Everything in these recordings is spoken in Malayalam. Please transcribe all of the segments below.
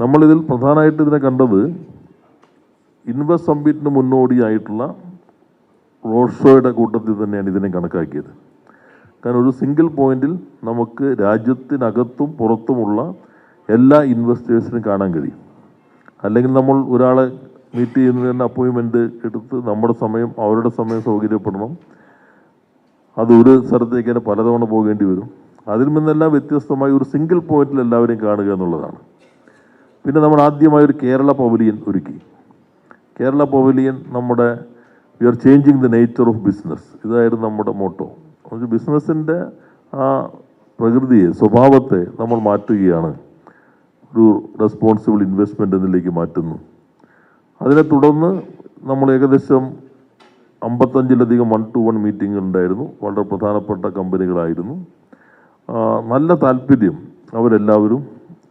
നമ്മളിതിൽ പ്രധാനമായിട്ട് ഇതിനെ കണ്ടത് ഇൻവെസ്റ്റ് സമ്മിറ്റിന് മുന്നോടിയായിട്ടുള്ള റോഡ് ഷോയുടെ കൂട്ടത്തിൽ തന്നെയാണ് ഇതിനെ കണക്കാക്കിയത്. കാരണം ഒരു സിംഗിൾ പോയിന്റിൽ നമുക്ക് രാജ്യത്തിനകത്തും പുറത്തുമുള്ള എല്ലാ ഇൻവെസ്റ്റേഴ്സിനും കാണാൻ കഴിയും. അല്ലെങ്കിൽ നമ്മൾ ഒരാളെ മീറ്റ് ചെയ്യുന്നതിന് തന്നെ അപ്പോയിൻമെന്റ് എടുത്ത് നമ്മുടെ സമയം അവരുടെ സമയം സൗകര്യപ്പെടണം. അത് ഒരു സ്ഥലത്തേക്ക് തന്നെ പലതവണ പോകേണ്ടി വരും. അതിൽ നിന്നെല്ലാം വ്യത്യസ്തമായി ഒരു സിംഗിൾ പോയിന്റിൽ എല്ലാവരെയും കാണുക എന്നുള്ളതാണ്. പിന്നെ നമ്മൾ ആദ്യമായി ഒരു കേരള പവലിയൻ ഒരുക്കി. കേരള പവലിയൻ നമ്മുടെ we are changing the nature of business ഇതായിരുന്നു നമ്മുടെ മോട്ടോ ബിസിനസ്സിന്റെ ആ പ്രകൃതിയെ സ്വഭാവത്തെ നമ്മൾ മാറ്റുകയാണ്. ഒരു റെസ്പോൺസിബിൾ ഇൻവെസ്റ്റ്മെന്റ് എന്നതിലേക്ക് മാറ്റുന്നു. അതിനെ തുടർന്ന് നമ്മൾ ഏകദേശം അമ്പത്തഞ്ചിലധികം വൺ ടു വൺ മീറ്റിംഗ് ഉണ്ടായിരുന്നു. വളരെ പ്രധാനപ്പെട്ട കമ്പനികളായിരുന്നു നല്ല താല്പര്യം അവരെല്ലാവരും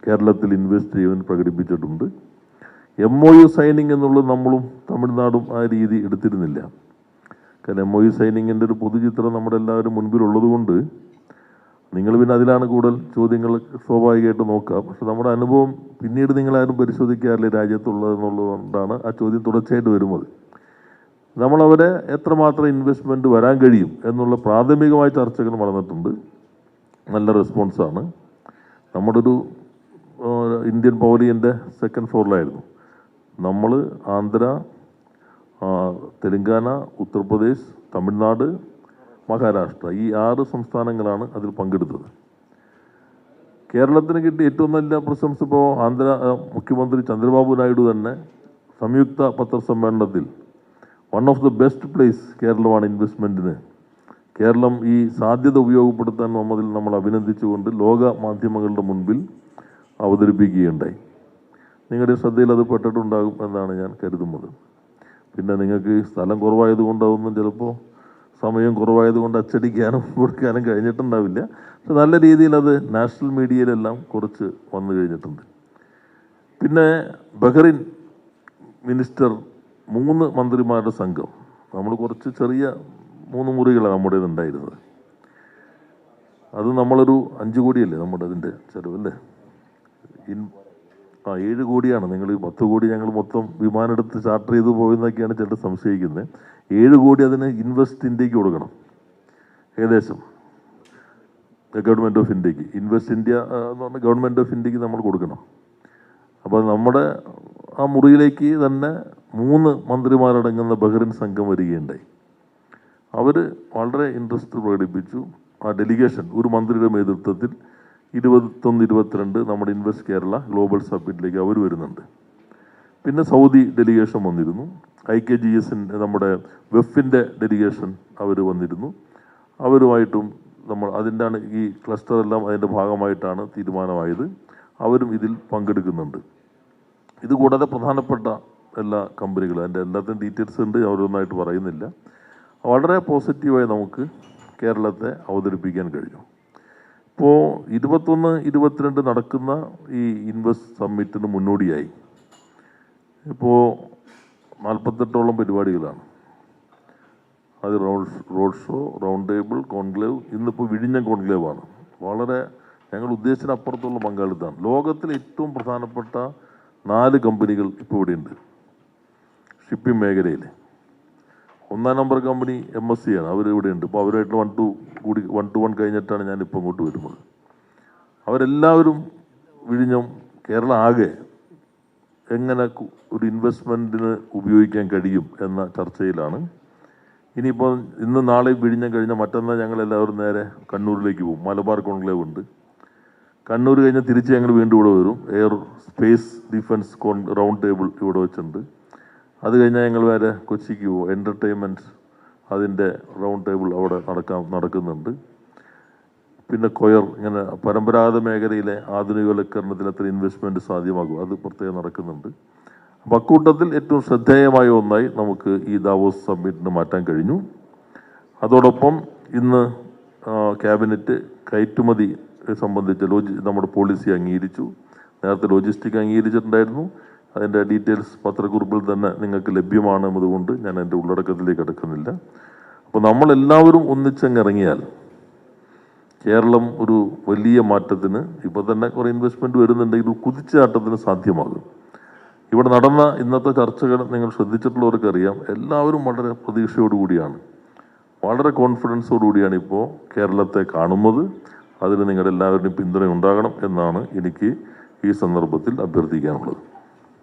കേരളത്തിൽ ഇൻവെസ്റ്റ് ചെയ്യുവാൻ പ്രകടിപ്പിച്ചിട്ടുണ്ട്. എം ഒ യു സൈനിങ് എന്നുള്ളത് നമ്മളും തമിഴ്നാടും ആ രീതി എടുത്തിരുന്നില്ല. കാരണം എം ഒ യു സൈനിങ്ങിന്റെ ഒരു പൊതുചിത്രം നമ്മുടെ എല്ലാവരും മുൻപിലുള്ളത് കൊണ്ട് നിങ്ങൾ പിന്നെ അതിലാണ് കൂടുതൽ ചോദ്യങ്ങൾ സ്വാഭാവികമായിട്ട് നോക്കുക. പക്ഷെ നമ്മുടെ അനുഭവം പിന്നീട് നിങ്ങളാരും പരിശോധിക്കാറില്ല രാജ്യത്തുള്ളത് എന്നുള്ളതുകൊണ്ടാണ് ആ ചോദ്യം തുടർച്ചയായിട്ട് വരുന്നത്. നമ്മളവരെ എത്രമാത്രം ഇൻവെസ്റ്റ്മെന്റ് വരാൻ കഴിയും എന്നുള്ള പ്രാഥമികമായ ചർച്ചകൾ നടന്നിട്ടുണ്ട്. നല്ല റെസ്പോൺസാണ് നമ്മുടെ ഒരു ഇന്ത്യൻ പവലിയന്റെ സെക്കൻഡ് ഫ്ലോറിലായിരുന്നു നമ്മൾ ആന്ധ്ര തെലുങ്കാന ഉത്തർപ്രദേശ് തമിഴ്നാട് മഹാരാഷ്ട്ര ഈ ആറ് സംസ്ഥാനങ്ങളാണ് അതിൽ പങ്കെടുത്തത്. കേരളത്തിന് കിട്ടിയ ഏറ്റവും നല്ല പ്രശംസ ഇപ്പോൾ ആന്ധ്ര മുഖ്യമന്ത്രി ചന്ദ്രബാബു നായിഡു തന്നെ സംയുക്ത പത്രസമ്മേളനത്തിൽ one of the best place കേരളമാണ് ഇൻവെസ്റ്റ്മെന്റിന് കേരളം ഈ സാധ്യത ഉപയോഗപ്പെടുത്താൻ നമ്മതിൽ നമ്മൾ അഭിനന്ദിച്ചുകൊണ്ട് ലോക മാധ്യമങ്ങളുടെ മുൻപിൽ അവതരിപ്പിക്കുകയുണ്ടായി. നിങ്ങളുടെ ശ്രദ്ധയിൽ അത് പെട്ടിട്ടുണ്ടാകും എന്നാണ് ഞാൻ കരുതുന്നത്. പിന്നെ നിങ്ങൾക്ക് സ്ഥലം കുറവായതുകൊണ്ട് അതൊന്നും ചിലപ്പോൾ സമയം കുറവായതുകൊണ്ട് അച്ചടിക്കാനും കൊടുക്കാനും കഴിഞ്ഞിട്ടുണ്ടാവില്ല. പക്ഷെ നല്ല രീതിയിൽ അത് നാഷണൽ മീഡിയയിലെല്ലാം കുറച്ച് വന്നു കഴിഞ്ഞിട്ടുണ്ട്. പിന്നെ ബഹ്റിൻ മിനിസ്റ്റർ മൂന്ന് മന്ത്രിമാരുടെ സംഘം. നമ്മൾ കുറച്ച് ചെറിയ മൂന്ന് മുറികളാണ് നമ്മുടേത് ഉണ്ടായിരുന്നത്. അത് നമ്മളൊരു അഞ്ച് കോടിയല്ലേ നമ്മുടെ ഇതിന്റെ ചിലവല്ലേ? ഇൻ ആ ഏഴ് കോടിയാണ്. നിങ്ങൾ പത്ത് കോടി ഞങ്ങൾ മൊത്തം വിമാനം എടുത്ത് ചാർട്ടർ ചെയ്ത് പോയെന്നൊക്കെയാണ് ചിലർ സംശയിക്കുന്നത്. ഏഴ് കോടി അതിന് ഇൻവെസ്റ്റ് ഇന്ത്യയ്ക്ക് കൊടുക്കണം. ഏകദേശം. ഗവൺമെന്റ് ഓഫ് ഇന്ത്യയ്ക്ക് ഇൻവെസ്റ്റ് ഇന്ത്യ എന്ന് പറഞ്ഞാൽ ഗവൺമെന്റ് ഓഫ് ഇന്ത്യയ്ക്ക് നമ്മൾ കൊടുക്കണം. അപ്പോൾ നമ്മുടെ ആ മുറിയിലേക്ക് തന്നെ മൂന്ന് മന്ത്രിമാരടങ്ങുന്ന ബഹ്റിൻ സംഘം വരികയുണ്ടായി. അവർ വളരെ ഇൻട്രസ്റ്റ് പ്രകടിപ്പിച്ചു. ആ ഡെലിഗേഷൻ ഒരു മന്ത്രിയുടെ നേതൃത്വത്തിൽ ഇരുപത്തൊന്ന് ഇരുപത്തിരണ്ട് നമ്മുടെ ഇൻവെസ്റ്റ് കേരള ഗ്ലോബൽ സബ്മിറ്റിലേക്ക് അവർ വരുന്നുണ്ട്. പിന്നെ സൗദി ഡെലിഗേഷൻ വന്നിരുന്നു. ഐ കെ ജി എസിന്റെ നമ്മുടെ വെഫിന്റെ ഡെലിഗേഷൻ അവർ വന്നിരുന്നു. അവരുമായിട്ടും നമ്മൾ അതിന്റെയാണ് ഈ ക്ലസ്റ്റർ എല്ലാം അതിന്റെ ഭാഗമായിട്ടാണ് തീരുമാനമായത്. അവരും ഇതിൽ പങ്കെടുക്കുന്നുണ്ട്. ഇത് കൂടാതെ പ്രധാനപ്പെട്ട എല്ലാ കമ്പനികളും അതിന്റെ എല്ലാത്തിനും ഡീറ്റെയിൽസ് ഉണ്ട് അവരൊന്നായിട്ട് പറയുന്നില്ല. വളരെ പോസിറ്റീവായി നമുക്ക് കേരളത്തെ അവതരിപ്പിക്കാൻ കഴിഞ്ഞു. ഇപ്പോൾ ഇരുപത്തൊന്ന് ഇരുപത്തിരണ്ട് നടക്കുന്ന ഈ ഇൻവെസ്റ്റ് സമ്മിറ്റിന് മുന്നോടിയായി. ഇപ്പോൾ നാൽപ്പത്തെട്ടോളം പരിപാടികളാണ്. അത് road road show round table conclave ഇന്നിപ്പോൾ വിഴിഞ്ഞ കോൺക്ലേവാണ്. വളരെ ഞങ്ങൾ ഉദ്ദേശിച്ചതിനപ്പുറത്തുള്ള പങ്കാളിത്തമാണ്. ലോകത്തിലെ ഏറ്റവും പ്രധാനപ്പെട്ട നാല് കമ്പനികൾ ഇപ്പോൾ ഇവിടെയുണ്ട്. ഷിപ്പിംഗ് മേഖലയിൽ ഒന്നാം number company M S C ആണ്. അവർ ഇവിടെ ഉണ്ട്. ഇപ്പോൾ അവരായിട്ട് വൺ ടു കൂടി വൺ ടു വൺ കഴിഞ്ഞിട്ടാണ് ഞാൻ ഇപ്പോൾ ഇങ്ങോട്ട് വരുന്നത്. അവരെല്ലാവരും വിഴിഞ്ഞം കേരള ആകെ എങ്ങനെ ഒരു ഇൻവെസ്റ്റ്മെന്റിന് ഉപയോഗിക്കാൻ കഴിയും എന്ന ചർച്ചയിലാണ്. ഇനിയിപ്പോൾ ഇന്ന് നാളെ വിഴിഞ്ഞം കഴിഞ്ഞ മറ്റന്നാൾ ഞങ്ങളെല്ലാവരും നേരെ കണ്ണൂരിലേക്ക് പോകും. മലബാർ കോൺക്ലേവ് ഉണ്ട്. കണ്ണൂർ കഴിഞ്ഞാൽ തിരിച്ച് ഞങ്ങൾ വീണ്ടും ഇവിടെ വരും. എയർ സ്പേസ് ഡിഫൻസ് കോൺ റൗണ്ട് ടേബിൾ ഇവിടെ വെച്ചിട്ടുണ്ട്. അത് കഴിഞ്ഞാൽ ഞങ്ങൾ വേറെ കൊച്ചിക്ക് പോകും എന്റർടൈൻമെന്റ് അതിന്റെ റൗണ്ട് ടേബിൾ അവിടെ നടക്കാൻ നടക്കുന്നുണ്ട്. പിന്നെ കൊയർ ഇങ്ങനെ പരമ്പരാഗത മേഖലയിലെ ആധുനികവൽക്കരണത്തിൽ അത്ര ഇൻവെസ്റ്റ്മെന്റ് സാധ്യമാകും. അത് പ്രത്യേകം നടക്കുന്നുണ്ട്. അപ്പം അക്കൂട്ടത്തിൽ ഏറ്റവും ശ്രദ്ധേയമായ ഒന്നായി നമുക്ക് ഈ ദാവോസ് സബ്മിറ്റിന് മാറ്റാൻ കഴിഞ്ഞു. അതോടൊപ്പം ഇന്ന് ക്യാബിനറ്റ് കയറ്റുമതി സംബന്ധിച്ച ലോജി നമ്മുടെ പോളിസി അംഗീകരിച്ചു. നേരത്തെ ലോജിസ്റ്റിക് അംഗീകരിച്ചിട്ടുണ്ടായിരുന്നു. അതിന്റെ ഡീറ്റെയിൽസ് പത്രക്കുറിപ്പിൽ തന്നെ നിങ്ങൾക്ക് ലഭ്യമാണ് എന്നതുകൊണ്ട് ഞാൻ എന്റെ ഉള്ളടക്കത്തിലേക്ക് എടുക്കുന്നില്ല അപ്പോൾ നമ്മളെല്ലാവരും ഒന്നിച്ചങ്ങിറങ്ങിയാൽ കേരളം ഒരു വലിയ മാറ്റത്തിന് ഇപ്പോൾ തന്നെ കുറേ ഇൻവെസ്റ്റ്മെന്റ് വരുന്നുണ്ടെങ്കിൽ കുതിച്ചാട്ടത്തിന് സാധ്യമാകും. ഇവിടെ നടന്ന ഇന്നത്തെ ചർച്ചകൾ നിങ്ങൾ ശ്രദ്ധിച്ചിട്ടുള്ളവർക്കറിയാം. എല്ലാവരും വളരെ പ്രതീക്ഷയോടുകൂടിയാണ്. വളരെ കോൺഫിഡൻസോടുകൂടിയാണ് ഇപ്പോൾ കേരളത്തെ കാണുന്നത്. അതിന് നിങ്ങളുടെ എല്ലാവരുടെയും പിന്തുണ ഉണ്ടാകണം എന്നാണ് എനിക്ക് ഈ സന്ദർഭത്തിൽ അഭ്യർത്ഥിക്കാനുള്ളത്.